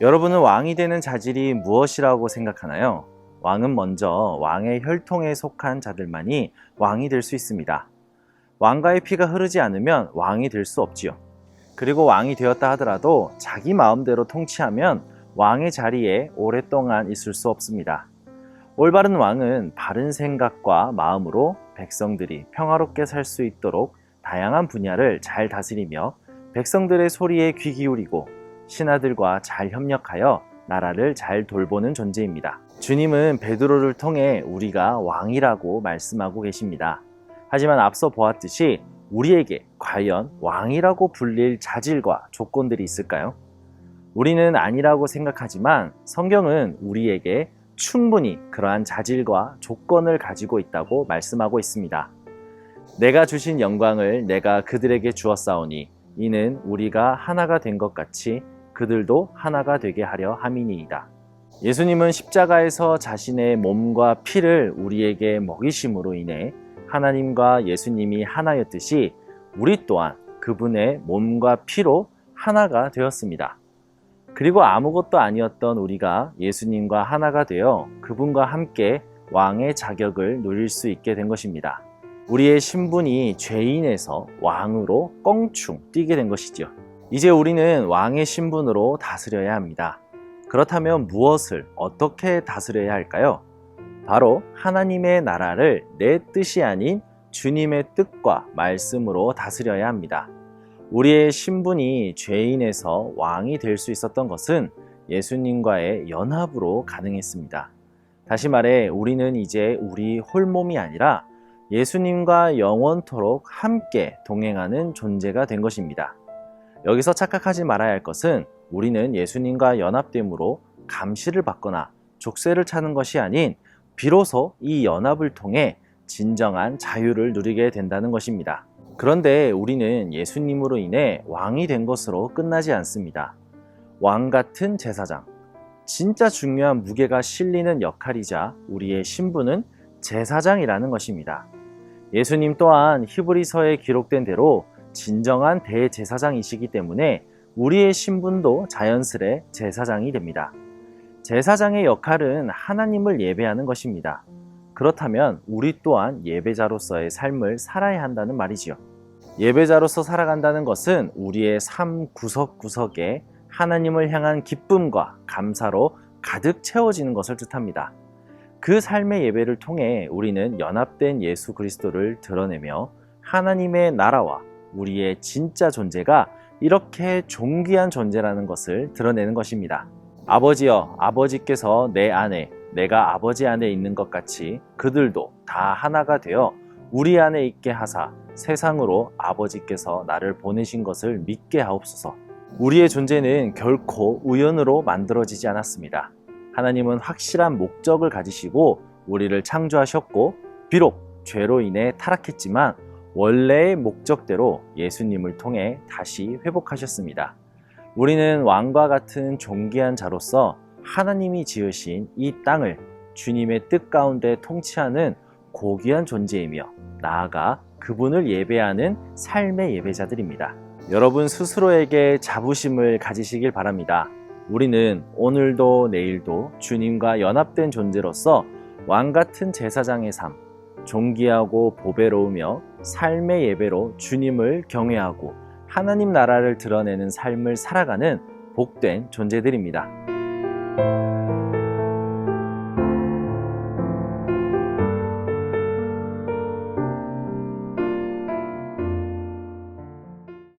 여러분은 왕이 되는 자질이 무엇이라고 생각하나요? 왕은 먼저 왕의 혈통에 속한 자들만이 왕이 될 수 있습니다. 왕가의 피가 흐르지 않으면 왕이 될 수 없지요. 그리고 왕이 되었다 하더라도 자기 마음대로 통치하면 왕의 자리에 오랫동안 있을 수 없습니다. 올바른 왕은 바른 생각과 마음으로 백성들이 평화롭게 살 수 있도록 다양한 분야를 잘 다스리며 백성들의 소리에 귀 기울이고 신하들과 잘 협력하여 나라를 잘 돌보는 존재입니다. 주님은 베드로를 통해 우리가 왕이라고 말씀하고 계십니다. 하지만 앞서 보았듯이 우리에게 과연 왕이라고 불릴 자질과 조건들이 있을까요? 우리는 아니라고 생각하지만 성경은 우리에게 충분히 그러한 자질과 조건을 가지고 있다고 말씀하고 있습니다. 내가 주신 영광을 내가 그들에게 주었사오니 이는 우리가 하나가 된 것 같이 그들도 하나가 되게 하려 함이니이다. 예수님은 십자가에서 자신의 몸과 피를 우리에게 먹이심으로 인해 하나님과 예수님이 하나였듯이 우리 또한 그분의 몸과 피로 하나가 되었습니다. 그리고 아무것도 아니었던 우리가 예수님과 하나가 되어 그분과 함께 왕의 자격을 누릴 수 있게 된 것입니다. 우리의 신분이 죄인에서 왕으로 껑충 뛰게 된 것이지요. 이제 우리는 왕의 신분으로 다스려야 합니다. 그렇다면 무엇을 어떻게 다스려야 할까요? 바로 하나님의 나라를 내 뜻이 아닌 주님의 뜻과 말씀으로 다스려야 합니다. 우리의 신분이 죄인에서 왕이 될 수 있었던 것은 예수님과의 연합으로 가능했습니다. 다시 말해, 우리는 이제 우리 홀몸이 아니라 예수님과 영원토록 함께 동행하는 존재가 된 것입니다. 여기서 착각하지 말아야 할 것은 우리는 예수님과 연합됨으로 감시를 받거나 족쇄를 차는 것이 아닌 비로소 이 연합을 통해 진정한 자유를 누리게 된다는 것입니다. 그런데 우리는 예수님으로 인해 왕이 된 것으로 끝나지 않습니다. 왕 같은 제사장. 진짜 중요한 무게가 실리는 역할이자 우리의 신분은 제사장이라는 것입니다. 예수님 또한 히브리서에 기록된 대로 진정한 대제사장이시기 때문에 우리의 신분도 자연스레 제사장이 됩니다. 제사장의 역할은 하나님을 예배하는 것입니다. 그렇다면 우리 또한 예배자로서의 삶을 살아야 한다는 말이지요. 예배자로서 살아간다는 것은 우리의 삶 구석구석에 하나님을 향한 기쁨과 감사로 가득 채워지는 것을 뜻합니다. 그 삶의 예배를 통해 우리는 연합된 예수 그리스도를 드러내며 하나님의 나라와 우리의 진짜 존재가 이렇게 존귀한 존재라는 것을 드러내는 것입니다. 아버지여, 아버지께서 내 안에, 내가 아버지 안에 있는 것 같이 그들도 다 하나가 되어 우리 안에 있게 하사 세상으로 아버지께서 나를 보내신 것을 믿게 하옵소서. 우리의 존재는 결코 우연으로 만들어지지 않았습니다. 하나님은 확실한 목적을 가지시고 우리를 창조하셨고, 비록 죄로 인해 타락했지만 원래의 목적대로 예수님을 통해 다시 회복하셨습니다. 우리는 왕과 같은 존귀한 자로서 하나님이 지으신 이 땅을 주님의 뜻 가운데 통치하는 고귀한 존재이며 나아가 그분을 예배하는 삶의 예배자들입니다. 여러분 스스로에게 자부심을 가지시길 바랍니다. 우리는 오늘도 내일도 주님과 연합된 존재로서 왕 같은 제사장의 삶, 존귀하고 보배로우며 삶의 예배로 주님을 경외하고 하나님 나라를 드러내는 삶을 살아가는 복된 존재들입니다.